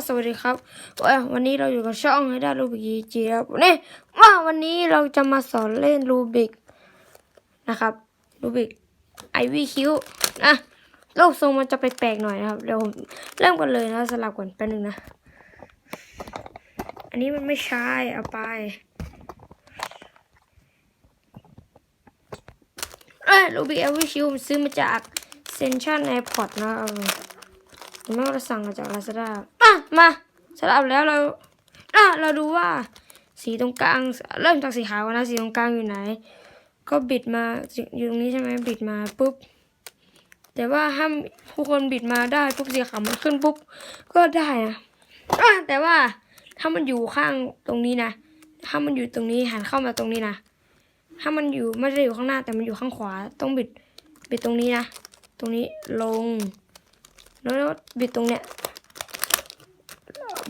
็สวัสดีครับวันนี้เราอยู่กับช่องให้ได้รูบิกจีครับนนี้ว่าวันนี้เราจะมาสอนเล่นรูบิกนะครับรูบิกไอวีคิวนะรูปทรงมันจะแปลกๆหน่อยนะครับเดี๋ยวผมเริ่มกันเลยนะสลับก่อนแป๊บนึงนะ อันนี้มันไม่ใช่เอาไปเอ้ยรูบิกไอวีคิวซื้อมาจากเซนชั่นแอร์พอร์ตนะครับ ผมไม่ได้สั่งมาจากลาซาด้ามามาสลับแล้วเราอะเราดูว่าสีตรงกลาง เริ่มจากสีขาวนะสีตรงกลางอยู่ไหน ก็บิดมาอยู่ตรงนี้ใช่ไหมบิดมาปุ๊บแต่ว่าห้ามผู้คนบิดมาได้ปุ๊บสีขาวมันขึ้นปุ๊บก็ได้นะอะแต่ว่าถ้ามันอยู่ข้างตรงนี้นะ ถ้ามันอยู่ตรงนี้หันเข้ามาตรงนี้นะ ถ้ามันอยู่ไม่ได้อยู่ข้างหน้าแต่มันอยู่ข้างขวาต้องบิดบิดตรงนี้นะ ตรงนี้ลง แล้วบิดตรงเนี้ย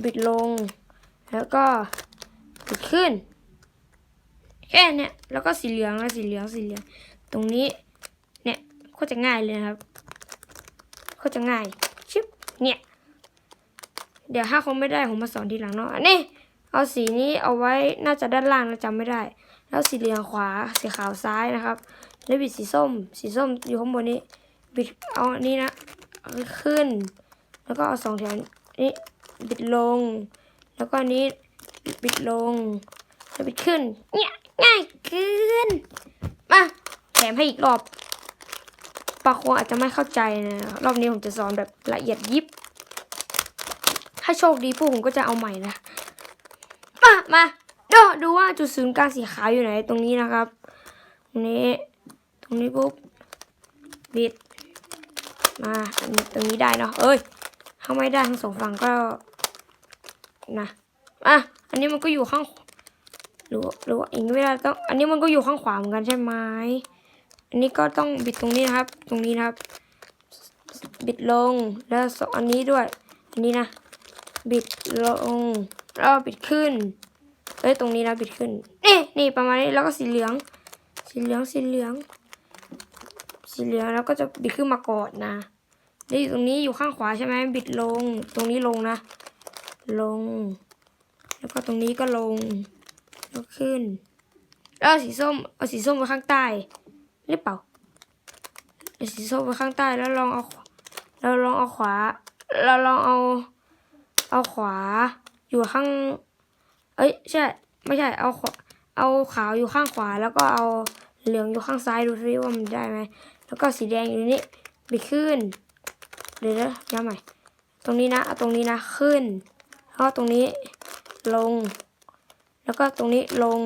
บิดลง แล้วก็บิดขึ้น แค่เนี้ยแล้วก็สีเหลืองแล้วสีเหลืองสีเหลือง ตรงนี้ เนี่ยโคตรจะง่ายเลยนะครับโคตรจะง่ายชิบเนี่ย เดี๋ยวถ้าคงไม่ได้ผมมาสอนทีหลังเนาะอันนี้เอาสีนี้เอาไว้น่าจะด้านล่างนะจำไม่ได้ แล้วสีเหลืองขวาสีขาวซ้ายนะครับ แล้วบิดสีส้ม สีส้มอยู่ข้างบนนี้บิดเอาอันนี้นะ เอาขึ้น แล้วก็เอาสองแถวนี้บิดลง แล้วก็อันนี้บิดลงแล้วบิดขึ้น เนี่ยง่ายเกินมาแถมให้อีกรอบปาคงอาจจะไม่เข้าใจนะรอบนี้ผมจะสอนแบบละเอียดยิบ ถ้าโชคดีพวกผมก็จะเอาใหม่นะมามาดูดูว่าจุดศูนย์กลางสีขาวอยู่ไหนตรงนี้นะครับตรงนี้ ตรงนี้ปุ๊บบิด มาตรงนี้ได้เนาะเอ้ยถ้าไม่ได้ทั้งสองฝั่งก็นะอะอันนี้มันก็อยู่ข้างหรือหรือว่าอีกไม่ได้ต้อง อันนี้มันก็อยู่ข้างขวาเหมือนกันใช่ไหมอันนี้ก็ต้องบิดตรงนี้นะครับ ตรงนี้นะครับ บิดลงแล้วสองอันนี้ด้วย อันนี้นะ บิดลงแล้วบิดขึ้นเอ้ยตรงนี้นะบิดขึ้นนี่นี่ประมาณนี้แล้วก็สีเหลือง สีเหลืองสีเหลือง สีเหลืองแล้วก็จะบิดขึ้นมาก่อนนะแล้วอยู่ตรงนี้อยู่ข้างขวาใช่ไหมบิดลง ตรงนี้ลงนะ ลง แล้วก็ตรงนี้ก็ลงแล้วขึ้นแล้วเอาสีส้มเอาสีส้มไว้ข้างใต้หรือเปล่าเอาสีส้มไว้ข้างใต้แล้วลองเอาเราลองเอาขวา เราลองเอา เอาขวา อยู่ข้าง เอ้ยใช่ ไม่ใช่ เอาขวาเอาขาวอยู่ข้างขวา แล้วก็เอาเหลืองอยู่ข้างซ้ายดูซิว่ามันได้ไหม แล้วก็สีแดงอยู่นี่บิดขึ้น เดี๋ยวนะย้ำใหม่ ตรงนี้นะเอาตรงนี้นะขึ้น แล้วก็ตรงนี้ลง แล้วก็ตรงนี้ลง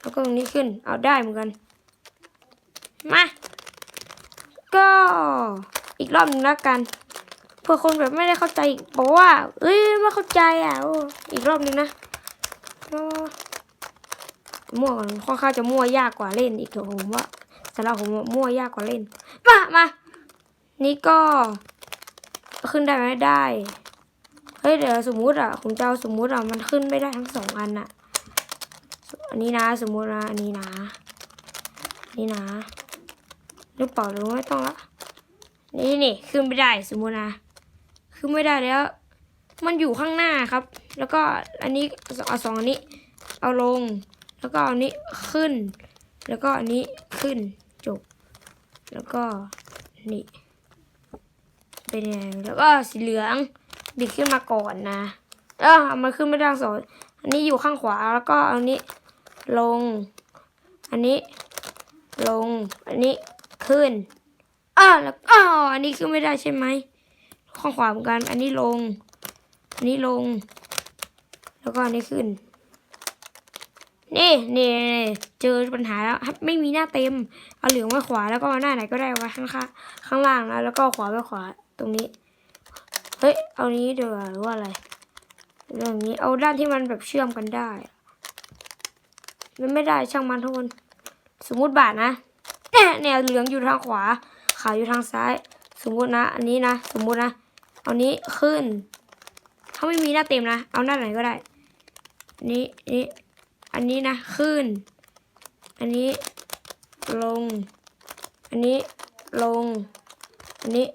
แล้วก็ตรงนี้ขึ้น เอาได้เหมือนกัน มา ก็อีกรอบหนึ่งแล้วกัน เพื่อคนแบบไม่ได้เข้าใจบอกว่า เอ้ยไม่เข้าใจอะอีกรอบหนึ่งนะก็มั่วก่อนค่อนข้างจะมั่วยากกว่าเล่นอีกเถอะผมว่า สำหรับผมมั่วยากกว่าเล่น มา มา นี่ก็ ขึ้นได้ไหมได้ เฮ้ยเดี๋ยวสมมุติอะผมจะเอาสมมุติอะมันขึ้นไม่ได้ทั้งสองอันอะ อันนี้นะ สมมุตินะอันนี้นะ นี่นะหรือเปล่าหรือไม่ต้องละ นี่นี่ขึ้นไม่ได้สมมุตินะ ขึ้นไม่ได้แล้ว มันอยู่ข้างหน้าครับ แล้วก็อันนี้เอาสองอันนี้ เอาลง แล้วก็อันนี้ขึ้น แล้วก็อันนี้ขึ้น จบ แล้วก็นี่ เป็นยังไงแล้วก็สีเหลืองบิดขึ้นมาก่อนนะเออเอามันขึ้นไม่ได้สองอันนี้อยู่ข้างขวาแล้วก็อันนี้ลง อันนี้ ลง อันนี้ขึ้นอ่าแล้วอ๋ออันนี้ขึ้นไม่ได้ใช่ไหมข้างขวาเหมือนกัน อันนี้ลง อันนี้ลง แล้วก็อันนี้ขึ้น นี่นี่นี่เจอปัญหาแล้วครับไม่มีหน้าเต็ม เอาเหลืองไว้ขวาแล้วก็เอาหน้าไหนก็ได้ไว้ข้างข้างข้างล่างนะแล้วก็ขวาไว้ขวาตรงนี้ เฮ้ย เอานี้เดี๋ยวหรือว่าอะไรเรื่องนี้เอาด้านที่มันแบบเชื่อมกันได้ มันไม่ได้ช่างมันทุกคนสมมุติบาทนะเนี่ยเนี่ยเหลืองอยู่ทางขวา ขาวอยู่ทางซ้าย สมมุตินะ อันนี้นะ สมมุตินะเอานี้ขึ้น ถ้าไม่มีหน้าเต็มนะ เอาหน้าไหนก็ได้ นี้นี้ อันนี้นะขึ้น อันนี้ลง อันนี้ลง อันนี้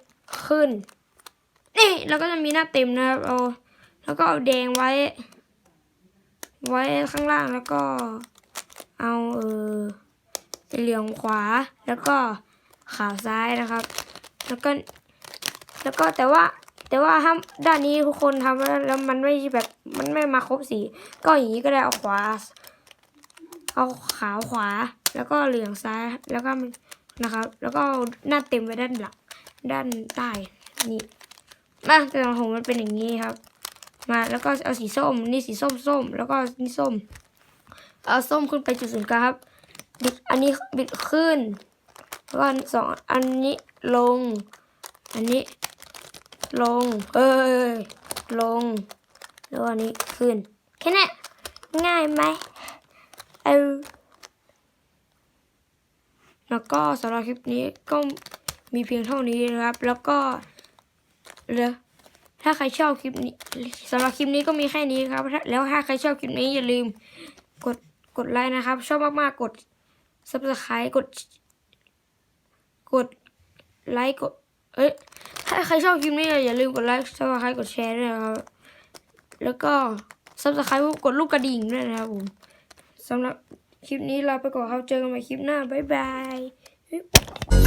ขึ้น นี่เราก็จะมีหน้าเต็มนะครับเอาแล้วก็เอาแดงไว้ ไว้ข้างล่างแล้วก็เอาเออเหลืองขวาแล้วก็ขาวซ้ายนะครับ แล้วก็แล้วก็แต่ว่าแต่ว่าถ้าด้านนี้ทุกคนทำแล้วแล้วมันไม่แบบมันไม่มาครบสีก็อย่างนี้ก็ได้เอาขวา เอาขาวขวา แล้วก็เหลืองซ้าย แล้วก็นะครับ แล้วก็หน้าเต็มไว้ด้านหลัง ด้านใต้นี่มาแต่ของผมมันเป็นอย่างนี้ครับ มาแล้วก็เอาสีส้ม นี่สีส้มส้ม แล้วก็นี่ส้ม เอาส้มขึ้นไปจุดศูนย์กลางครับ บิดอันนี้บิดขึ้น แล้วก็สองอันนี้ลง อันนี้ ลง เอ้ยลง แล้วอันนี้ขึ้น แค่นี้ง่ายไหม แล้วก็สำหรับคลิปนี้ก็มีเพียงเท่านี้นะครับ แล้วก็เหลยถ้าใครชอบคลิปนี้สำหรับคลิปนี้ก็มีแค่นี้ครับ แล้วถ้าใครชอบคลิปนี้อย่าลืมกดกดไลค์นะครับ ชอบมากๆกด subscribe กด กดไลค์กด เอ้ยถ้าใครชอบคลิปนี้อย่าลืมกดไลค์ subscribe กดแชร์ด้วยครับ แล้วก็ subscribe กดลูกกระดิ่งด้วยนะครับผม สำหรับคลิปนี้ลาไปก่อนครับเจอกันใหม่คลิปหน้า บ๊ายบาย